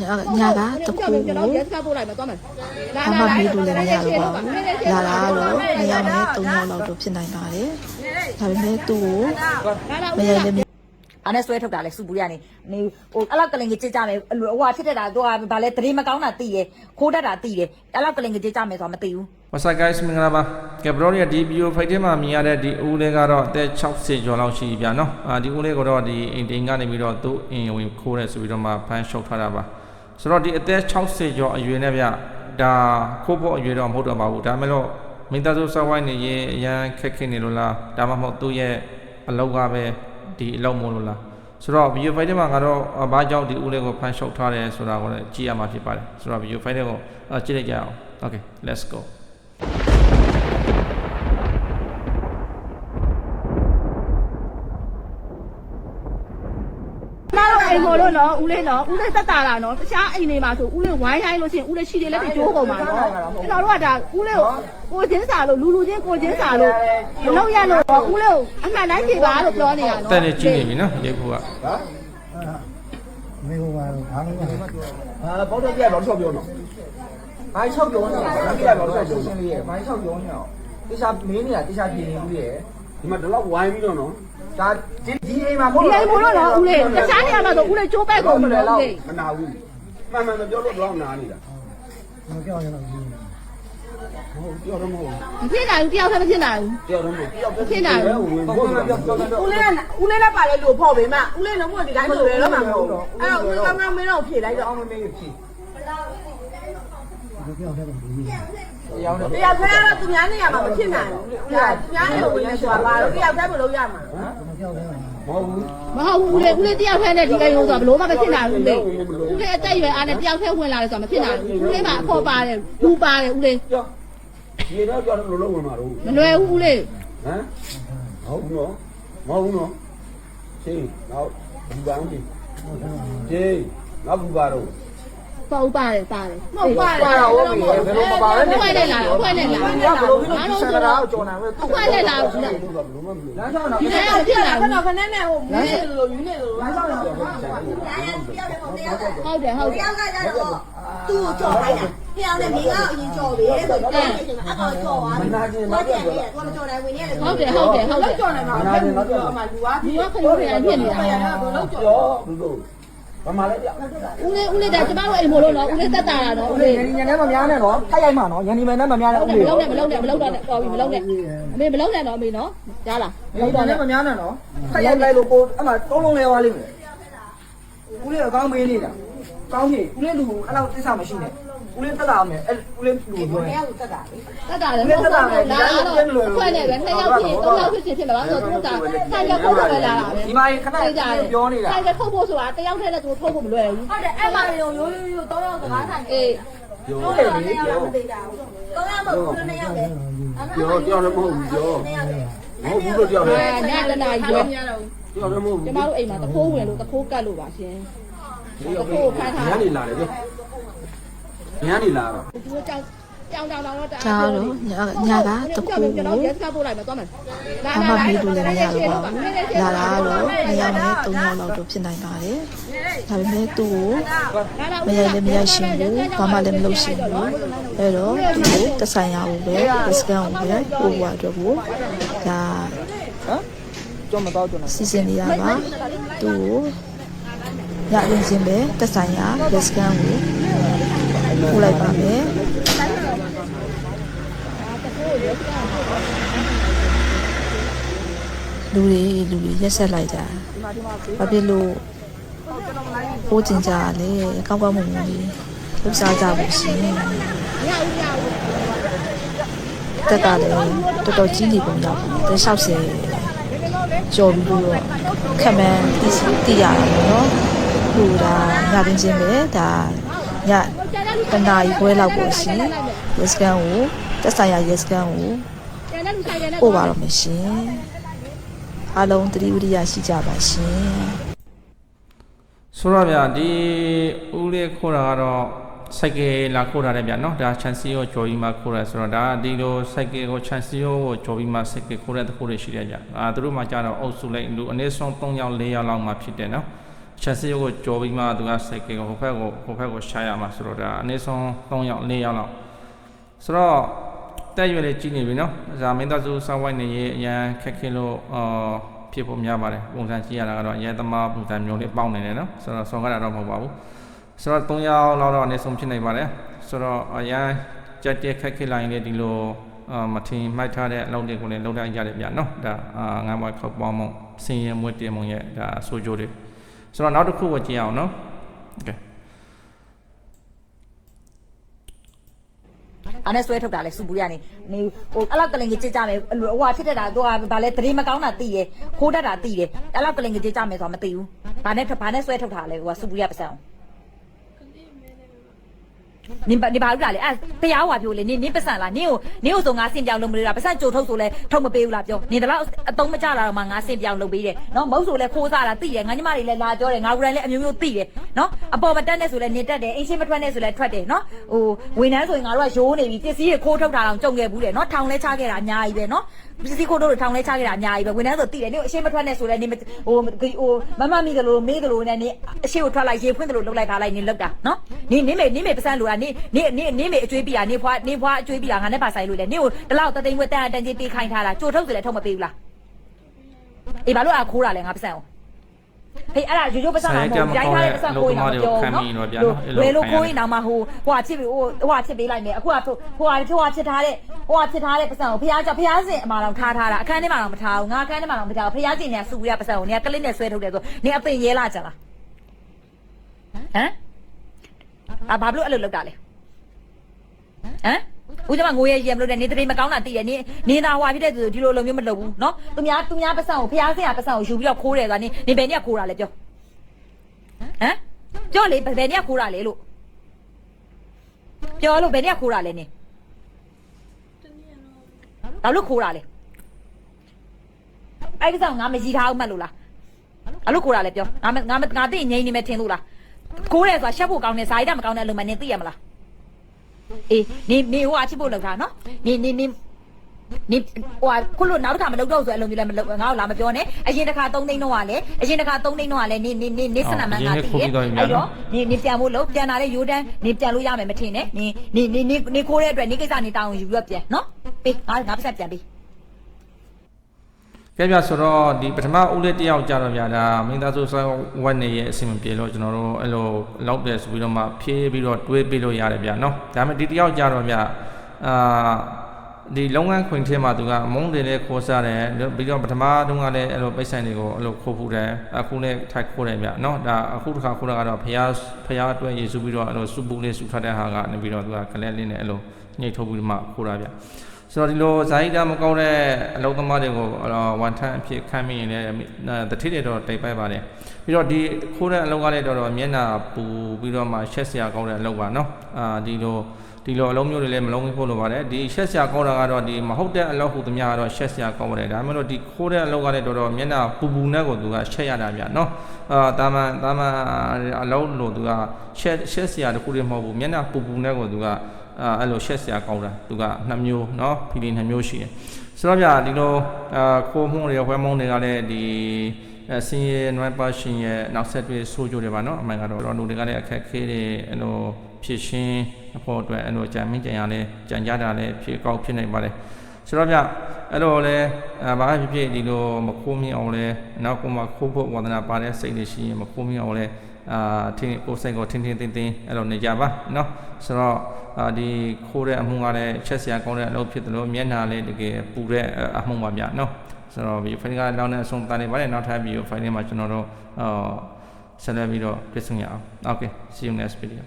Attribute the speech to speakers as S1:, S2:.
S1: ညာကတခုကို
S2: ကျွန်တော်ရဲစကားပို့လိုက်မယ်သွားမယ်
S1: ဘာမှမေးလို့လည်းမရတော့ပါဘူးလာတာကတော့နှစ်ယောက်နဲ့သုံးယောက်လောက်တော့ဖြစ်နိုင်ပါတယ်ဒါပေမဲ့သူ့ကိုမရိုက်လည်းမ
S3: အားနဲ့ဆွဲထုတ်တာလဲစူပူရနေနေဟိုအဲ့လောက်ကလင်ကြီးကြစ်ကြမယ်အလိုဟိုဟာဖြစ်တဲ့တာတော့ဗာလဲသတိမကောင်းတာသိရခိုးတတ်တာသိရအဲ့လောက်ကလင်ကြီးကြစ်ကြမယ်ဆိုတာမသိဘူး
S4: What's up guys မင်္ဂလာပါကဲဘရောရဲ့ဒီ video fight ထဲမှာမြင်ရတဲ့ဒီဦးလေးကတော့အသက်60ကျော်လောက်ရှိပြီဗျာနော်အာဒီဦးလေးကတော့ဒီအိမ်တိန်ကနေပြီးတော့သူ့အိမ်ဝင်ခိုးတယ်ဆိုပြီးတော့မှဖမ်းရှုပ်ထားတာပါ ဆိုတော့ဒီအသက်60ကျော်အရွယ်နဲ့ဗျဒါခိုးဖို့အရွယ်တော့မဟုတ်တော့ပါဘူးဒါမှမဟုတ်မိသားစုစောက်ဝိုင်းနေရင်အရန်ခက်ခဲနေလို့လားဒါမှမဟုတ်သူ့ရဲ့အလောက်ကပဲဒီအလောက်မို့လို့လားဆိုတော့ video fight ထဲမှာကတော့ဘာကြောင့်ဒီဦးလေးကိုဖမ်းရှုပ်ထားတယ်ဆိုတာကိုလည်းကြည့်ရမှာဖြစ်ပါတယ်ဆိုတော့ video fight တွေကိုကြည့်လိုက်ကြအောင် okay let's go
S2: မတော် အိမ်မို့လို့နော်ဦးလေးနော်ဦးလေးသက်တာလားနော်တခြားအိမ်တွေမှာဆိုဦးလေးဝိုင်းရိုင်းလို့ရှိရင်ဦးလေးရှိတယ်လက်တွေကျိုးကုန်မှာနော်ကျွန်တော်တို့ကဒါဦးလေးကိုကိုချင်းစာလို့လူလူချင်းကိုချင်းစာလို့မလုပ်ရလို့ဦးလေးကိုအမှန်တိုင်းဖြေပါလို့ပြောနေတာနော်
S4: တက်နေကြည့်နေပြီနော်ရေကူက
S5: မေဟိုပါဘာလို့ဘာ
S6: ဘောတော့ပြရတော့ချောက်ပြောနော်ဘိုင်းချောက်ပြောနေတာဘာပြရတော့ချောက်ပြောနေတယ်ဘိုင်းချောက်ပြောနေ
S7: တော့တခြားမင်းနေတာတခြားပြင်းနေဦးရဲ့
S8: ဒီမှာဒီလောက်ဝိုင်းပြီးတော့နော်
S6: ဒါဒီဒီအိမ်မ
S7: ှာမ
S2: ဟုတ်ဘူးဒီအိမ်မို့တော့နော်ဦးလေးတခြားနေရာမှာဆိုဦးလေးကျိုးပဲကုန်ပြီလို့ဦးလေး
S8: မနာဘူးမှန်မှန်မပြောလို့ဘလောက်နာနေတာ
S5: မပြောရတော့ဘူး
S8: ဟုတ်ပြောတော့မဟုတ်
S2: ဘူးဖြစ်နိုင်ဘူးတယောက်ဆက်မဖြစ်နိုင်ဘူး
S8: ပြောတော့မဟုတ်ဘူး
S2: ဖြစ်နိုင်ဘူး
S8: ဟုတ်ကဲ့ပြောပြောပြော
S9: ဦးလေးကဦးလေးလည်းပါလေလို့ဖို့ပဲမဦးလေးတော့ဘုရားဒီတိုင်းဆိုရတော့မှာမဟုတ်ဘူးအဲ့တော့ဦးကောင်းကောင်းမင်းတော့ဖြေလိုက်တော့
S6: အောင်မင်းဖြေ
S5: တ
S6: ရားနဲ့တ
S9: ရားဖဲတော့သူများနေရမှာမဖြစ်နိုင်ဘူး။ဒါသူများနေလို့ဝင်နေဆိုတာပါတော့တရားဖဲမလို့ရမှာ။
S8: မဟုတ်ဘူး
S2: မဟုတ်ဘူးလေဦးလေးတရားဖဲနဲ့ဒီကိရုံးဆိုတာဘလို့မှမဖြစ်နိုင်ဘူးလေဦးလေးအသက်အရွယ်အားနဲ့တရားဖဲဝင်လာတယ်ဆိုတာမဖြစ်နိုင်ဘူးဦးလေးမှာအဖို့ပါတယ်လူပါတယ်ဦးလေး
S8: ဒီတော့ကြောက်လို့လုံးဝင်မှာတော့
S2: မလွယ်ဘူးဦးလေး
S8: ဟမ်မဟုတ်ဘူးနော်မဟုတ်ဘူးနော်ရှင်းနောက်ဒီပန်းကြီးရှင်းနောက်ဘူးပါတော့
S2: ပေါ့ပါတယ်ပါတယ်
S9: မဟုတ်ပါ
S6: ပါတော့ဟုတ်ပြီဘယ်လိုမပါလဲ
S2: အခွက်နဲ့လာအခွက်နဲ့လာ
S6: ဘယ်လိုဖြစ်စကားကိုကြော်နေလဲ
S2: အခွက်နဲ့လာ
S8: ဘူးကဘလို့မလို့
S6: လမ်းလျှောက်တော့
S2: ဒီထဲကဖြစ်လာ
S9: ခဏခဏနဲ့ဟိုမင်းလို့ယူနေလို့
S6: လမ်းလျှောက်တော့
S2: ဟုတ်တယ်ဟုတ်တယ်
S9: တရားကကြတော့သူ့ကိုကြော်လိုက်တာတရားနဲ့မင်းကအရင်ကြော်လေဆိုတော့အဲ့တော့ကြော်သွားပြီတော့ပြန်လေတော့ကြော်တယ်ဝင်နေလေ
S2: ဟုတ်တယ်ဟုတ်တယ်ဟုတ်တယ်
S9: ကြော်နေမှာဘယ်လိုကြော်မှာလူက
S2: ဒီကခရုံးနေဖြစ်နေတာ
S9: ဘယ်လိုကြော်
S8: ပြောဘူးလို့ ဘာမှလည်းပြ
S2: ဦးလေးဦးလေးဒါကျမတို့အိမ်မို့လို့နော်ဦးလေးတက်တာတာနော်ဦးလေး
S6: ညနေနဲ့မများနဲ့နော်ထိုက်ရိုက်မှာနော်ညနေမဲနဲ့မများနဲ့
S2: မ
S6: ဦးလေး
S2: လုံးနဲ့မလုံးနဲ့မလုံးနဲ့တော်ပြီမလုံးနဲ့အမေမလုံးနဲ့တော့အမေနော်ကြားလား
S6: ညနေနဲ့မများနဲ့နော်ထိုက်ရိုက်လိုက်လို့ကိုအဲ့မှာတုံးလုံးလဲသွားလိမ့်မယ်ဦးလေးကောင်းမေးနေတာကောင်းပြီဦးလေးလူအဲ့လောက်သစ္စာမရှိနဲ့ ဦးလေးတက်လာမယ်အဲ့ဦးလေးလူပြောရင်
S9: တက်တာလေ
S2: တက်တာလည်းမဟုတ်ဘူးလာတော့ခွက်နဲ့ပဲနှစ်ယောက်ဖြစ်သုံးယောက်ဖြစ်ဖြစ်မှာပါဆိုတော့သူကဆိုင်ရခုတ်ပဲလာတာပဲ
S6: ဒီမှာခဏပြောနေတာ
S2: ဆိုင်ရခုတ်ဖို့ဆိုတာတယောက်တည်းနဲ့သူထုတ်ဖို့မလွယ်ဘူး
S9: ဟုတ်တယ်အဲ့မှာရိုးရိုးရိုးတော့တော့စကားဆိုင်
S2: အေး
S9: ပြောတယ်လေပြောမသိတာဘူးတော့ရမဟုတ်ဘူးနှစ်ယောက်လေ
S8: ပြောပြောလည်းမဟုတ်ဘူးပြောမဟုတ်ဘူးလို့ပြောတယ်
S2: ညတနာရော
S8: ပြောလည်းမဟုတ်
S2: ကျ
S8: ဘူး
S2: မတို့အိမ်မှာတခိုးဝင်လို့တခိုးကတ်လို့ပါရှင်
S8: ညနေလာတယ် ညနေလာတော့
S2: သူတို့ကြောင်ကြောင်ကြောင်တော့
S1: ဒါတော့ညာညာကတခု
S2: ကျွန်တော်
S1: ကို
S2: ရဲစကားပို့လိုက်မယ်သွားမယ်
S1: ဘာမှမေးလို့လည်းမရတော့ပါဘူးလာတာကတော့နှစ်ယောက်နဲ့သုံးယောက်လောက်တော့ဖြစ်နိုင်ပါတယ်ဒါပေမဲ့သူ့ကိုမရိုက်လည်းမရိုက်ရှင်ဘူးဘာမှလည်းမလုပ်ရှင်ဘူးအဲ့တော့သူ့ကိုတဆိုင်ရအောင်ပဲစကန်ကိုပဲပို့ဖို့အတွက်ကိုဒါ
S6: ကြောမတော့ကျွန်တော်
S1: စီစဉ်နေတာပါသူ့ကိုညရင်ချင်းပဲတဆိုင်ရလက်စကန်ကို ပို့လိုက်ပါမယ်လူတွေလူတွေရက်ဆက်လိုက်ကြဘာဖြစ်လို့ပိုးကျင်ကြလဲကောက်ကောက်မုံမုံလေးလှူစားကြဖို့ရှင်တက်ကလည်းတော်တော်ကြီးနေပုံရောက်တယ်60ကျော်ပြီးတော့ခက်မှန်းသိသိရတာပေါ့နော်ဟိုဒါညပင်ချင်းပဲဒါည တနာရီခွဲလောက်ပေါ့ရှင်ရက်စကန်ကိုတက်ဆိုင်ရရက်စကန်ကို
S2: ကျန်တဲ့လူဆိုင်ကနေ
S1: ပို့ပါတော့မယ်ရှင်အားလုံးသတိဝိရိယရှိကြပါရှင်
S4: ဆိုတော့ဗျာဒီဦးလေးခိုးတာကတော့စိုက်ကယ်လာခိုးတာတဲ့ဗျာနော်ဒါချန်စီကိုကြော်ပြီးမှခိုးတာဆိုတော့ဒါဒီလိုစိုက်ကယ်ကိုချန်စီကိုကြော်ပြီးမှစိုက်ကယ်ခိုးတဲ့တခုတွေရှိတယ်ဗျာအာသူတို့မှကြတော့အုပ်စုလိုက်လူအနည်းဆုံး3ယောက်4ယောက်လောက်မှဖြစ်တယ်နော် ချက်စီကိုကြော်ပြီးမှသူကစိုက်ကယ်ကိုဟိုဘက်ကိုဟိုဘက်ကိုရှာရမှာဆိုတော့ဒါအနည်းဆုံး3ယောက်4ယောက်လောက်ဆိုတော့တက်ရွယ်လေးကြီးနေပြီနော်ဒါမင်းသားစုစောင်းဝိုင်းနေရေးအရန်ခက်ခဲလို့အာဖြစ်ဖို့များပါတယ်ပုံစံကြည့်ရတာကတော့အရန်သမားပုံစံမျိုးလေးပေါက်နေတယ်နော်ဆိုတော့ဆောင်းကားတာတော့မဟုတ်ပါဘူးဆိုတော့3ယောက်လောက်တော့အနည်းဆုံးဖြစ်နိုင်ပါတယ်ဆိုတော့အရန်ကြက်တက်ခက်ခဲလာရင်လည်းဒီလိုအာမထင်မှတ်ထားတဲ့အလုပ်တွေကိုလည်းလုပ်တတ်ရတယ်ဗျာနော်ဒါအာငါးဘွားခောက်ပေါင်းမှုစင်ရမွေးတင်မှုရဲ့ဒါဆိုကြိုးတွေ ဆိုတော့နောက်တစ်ခုကိုကြည့်အောင်နော်โอเค
S3: အဲ့နဲ့ဆွဲထုတ်တာလဲစူပူရကနေနေဟိုအဲ့လောက်ကလင်ကြီးကြစ်ကြမယ်ဟိုဟာဖြစ်တတ်တာတော့ဗာလဲတရေမကောင်းတာသိတယ်ခိုးတတ်တာသိတယ်အဲ့လောက်ကလင်ကြီးကြစ်ကြမယ်ဆိုတာမသိဘူးဘာနဲ့ဘာနဲ့ဆွဲထုတ်တာလဲဟိုကစူပူရပစံအောင် နင်နင်ဘာလို့လဲအဲ့တရားဟွာပြောလေနင်နင်ပစံလားနင်ကိုနင်ကိုဆိုငါစင်ပြောင်းလုပ်မလို့လားပစံကြိုထုတ်ဆိုလဲထုတ်မပေးဘူးလားပြောနင်တလောက်အတုံးမကြတာတော့မှငါစင်ပြောင်းလုပ်ပေးတယ်နော်မဟုတ်ဆိုလဲခိုးစားတာသိတယ်ငါညီမတွေလည်းလာပြောတယ်ငါကိုယ်တိုင်လည်းအမျိုးမျိုးသိတယ်နော်အပေါ်မတက်နဲ့ဆိုလဲနင်တက်တယ်အင်းရှင်းမထွက်နဲ့ဆိုလဲထွက်တယ်နော်ဟိုဝန်ထမ်းဆိုရင်ငါတို့ကရိုးနေပြီပစ္စည်းတွေခိုးထုတ်တာတော့ကြုံခဲ့ဘူးတယ်နော်ထောင်လဲချခဲ့တာအများကြီးပဲနော်ပစ္စည်းခိုးထုတ်လို့ထောင်လဲချခဲ့တာအများကြီးပဲဝန်ထမ်းဆိုသိတယ်နင်အရှင်းမထွက်နဲ့ဆိုလဲနင်ဟိုဟိုမမမိကလေးမေးကလေးနဲ့နင်အရှင်းကိုထွက်လိုက်ရေဖွင့်တယ်လို့လုပ်လိုက်ပါလိုက်နင်လောက်တာနော်နင်နင်မေနင်မေပစံလို့ကနင်နင်နင်နင်မေအကျွေးပြတာနင်ဖွာနင်ဖွာအကျွေးပြတာငါနဲ့ပါဆိုင်လို့လေနင်ကိုတလောက်တသိန်းဝက်တန်တန်ကြီးပေးခိုင်းထားတာကြိုထုတ်တယ်လဲထုတ်မပေးဘူးလားအေးဘာလို့အခိုးတာလဲငါပစံအောင် ဟေးအဲ့ဒါရိုးရိုးပစံအောင်မဟုတ်ရိုင်းထားတဲ့ပစံကိုရင်တော့ပြောနော်ဝယ်လို့ကိုရင်တော့မှဟိုဟိုဟာချစ်ပြီးဟိုဟိုဟာချစ်ပေးလိုက်မယ်အခုကဟိုဟိုဟာဟိုဟာချစ်ထားတဲ့ဟိုဟာချစ်ထားတဲ့ပစံကိုဖះကြောင့်ဖះစင်အမာတော်ထားထားတာအခန်းထဲမှာတော့မထားဘူးငါအခန်းထဲမှာတော့မထားဘူးဖះစင်နေစူရပစံကိုနေကလစ်နဲ့ဆွဲထုတ်တယ်ဆိုနေအပင်ရဲလာကြလားဟမ်အာဘာလို့အဲ့လိုလုပ်တာလဲဟမ် ဦးကျမငိုရရမလို့တဲ့နေတရေမကောင်းတာသိတယ်နေနေသာဟွာဖြစ်တဲ့သူဒီလိုလိုမျိုးမလုပ်ဘူးနော်သူများသူများပတ်စံကိုဖျားစင်ကပတ်စံကိုယူပြီးတော့ခိုးတယ်ဆိုတာနေနေဘယ်နဲ့ခိုးတာလဲပြောဟမ်ပြောလေဘယ်နဲ့ခိုးတာလဲလို့ပြောလို့ဘယ်နဲ့ခိုးတာလဲနေဘာလို့ခိုးတာလဲအဲ့ဒီဆောင်ငါမရည်ထားအောင်မှတ်လို့လားအလို့ခိုးတာလဲပြောငါငါငါသိငိမ့်နေမယ်ထင်လို့လားခိုးတယ်ဆိုတာရှက်ဖို့ကောင်းတယ်ဇာတိတမကောင်းတဲ့အလုံးမနေသိရမလား အေးနေနေဟိုအချစ်ဖို့လောက်တာနော်နေနေနေနေဟိုခုလို့နောက်တစ်ခါမလုပ်တော့ဆိုအဲ့လိုမျိုးလည်းမလုပ်ငါ့ကိုလာမပြောနဲ့အရင်တစ်ခါ3သိန်းတော့ကလည်းအရင်တစ်ခါ3သိန်းတော့ကလည်းနေနေနေနေစနမန်ကတည်တယ်အဲ့တော့နေနေပြန်ဖို့လို့ပြန်လာတဲ့ရိုးတန်းနေပြန်လို့ရမယ်မထင်နဲ့နေနေနေနေနေခိုးတဲ့အတွက်နေကိစ္စနေတောင်းယူပြီးတော့ပြန်နော်ပေးငါငါပတ်ဆက်ပြန်ပေး
S4: ကဲပြဆိုတော့ဒီပထမဦးလေးတယောက်ကြတော့ဗျာဒါမင်းသားစုစောင်းဝက်နေရဲ့အစီအမံပြေလို့ကျွန်တော်တို့အဲ့လိုလောက်တယ်ဆိုပြီးတော့မှဖြေးပြီးတော့တွေးပြီးလို့ရတယ်ဗျာနော်ဒါပေမဲ့ဒီတယောက်ကြတော့ဗျာအာဒီလုပ်ငန်းခွင်ထဲမှာသူကအမုန်းတွေလည်းခိုးစားတယ်ပြီးတော့ပထမတုန်းကလည်းအဲ့လိုပိတ်ဆိုင်တွေကိုအဲ့လိုခိုးဖူးတယ်အခုလည်းထိုက်ခိုးတယ်ဗျနော်ဒါအခုတစ်ခါခိုးတာကတော့ဖျားဖျားအတွက်ရေစုပြီးတော့အဲ့လိုစုပူလေးစုထားတဲ့ဟာကနေပြီးတော့သူကကလဲလေးနဲ့အဲ့လိုညှိထုတ်ပြီးမှခိုးတာဗျ ဆိုတော့ဒီလိုဇာတိတာမကောင်းတဲ့အလုပ်သမားတွေကိုဝန်ထမ်းအဖြစ်ခံမိရင်လည်းတတိတွေတော့တိတ်ပိုက်ပါတယ်ပြီးတော့ဒီခိုးတဲ့အလုပ်ကလည်းတော့မျက်နှာပူပြီးတော့မှရှက်စရာကောင်းတဲ့အလုပ်ပါနော်အာဒီလိုဒီလိုအလုံးမျိုးတွေလည်းမလုံးဖို့လိုပါတယ်ဒီရှက်စရာကောင်းတာကတော့ဒီမဟုတ်တဲ့အလုပ်ဟူသမျှကတော့ရှက်စရာကောင်းပါတယ်ဒါမှမဟုတ်ဒီခိုးတဲ့အလုပ်ကလည်းတော်တော်မျက်နှာပူပူနဲ့ကိုသူကရှက်ရတာဗျနော်အာတာမန်တာမန်အလုပ်လို့သူကရှက်ရှက်စရာတခုတည်းမဟုတ်ဘူးမျက်နှာပူပူနဲ့ကိုသူက အာအဲ့လိုရှက်စရာကောင်းတာသူကနှစ်မျိုးเนาะဖီလီနှစ်မျိုးရှိတယ်ဆိုတော့ဗျာဒီလိုအာခိုးမှုတွေဝဲမုန်းတွေကလည်းဒီအဲစင်ရဲ့နွိုင်းပါရှင်ရဲ့နောက်ဆက်တွဲဆိုးကြတယ်ပါเนาะအမှန်ကတော့လူတွေကလည်းအခက်ခဲတွေအဲ့လိုဖြစ်ရှင်းအဖို့အတွက်အဲ့လိုကြံမင်းကြံရလဲကြံကြတာလဲဖြစ်ကောက်ဖြစ်နေပါတယ်ဆိုတော့ဗျအဲ့လိုလဲအာဘာဖြစ်ဖြစ်ဒီလိုမခိုးမြင်အောင်လဲနောက်ကမှခိုးဖို့ဝန္ဒနာပါတဲ့စိတ်တွေရှိရင်မခိုးမြင်အောင်လဲ အာထင်းကိုယ်စိတ်ကိုထင်းထင်းတင်းတင်းအဲ့လိုနေကြပါเนาะဆိုတော့အာဒီခိုးတဲ့အမှုကလည်းချက်စရာကောင်းတဲ့အလုပ်ဖြစ်တယ်လို့မျက်နှာလည်းတကယ်ပူတဲ့အမှုပါဗျเนาะဆိုတော့ဒီဖိုင်ကလောင်းတဲ့အဆုံးတန်နေပါတယ်နောက်ထပ်ပြီးဖိုင်ထဲမှာကျွန်တော်တို့အာဆက်လက်ပြီးတော့ပြည့်စုံရအောင် Okay see you next video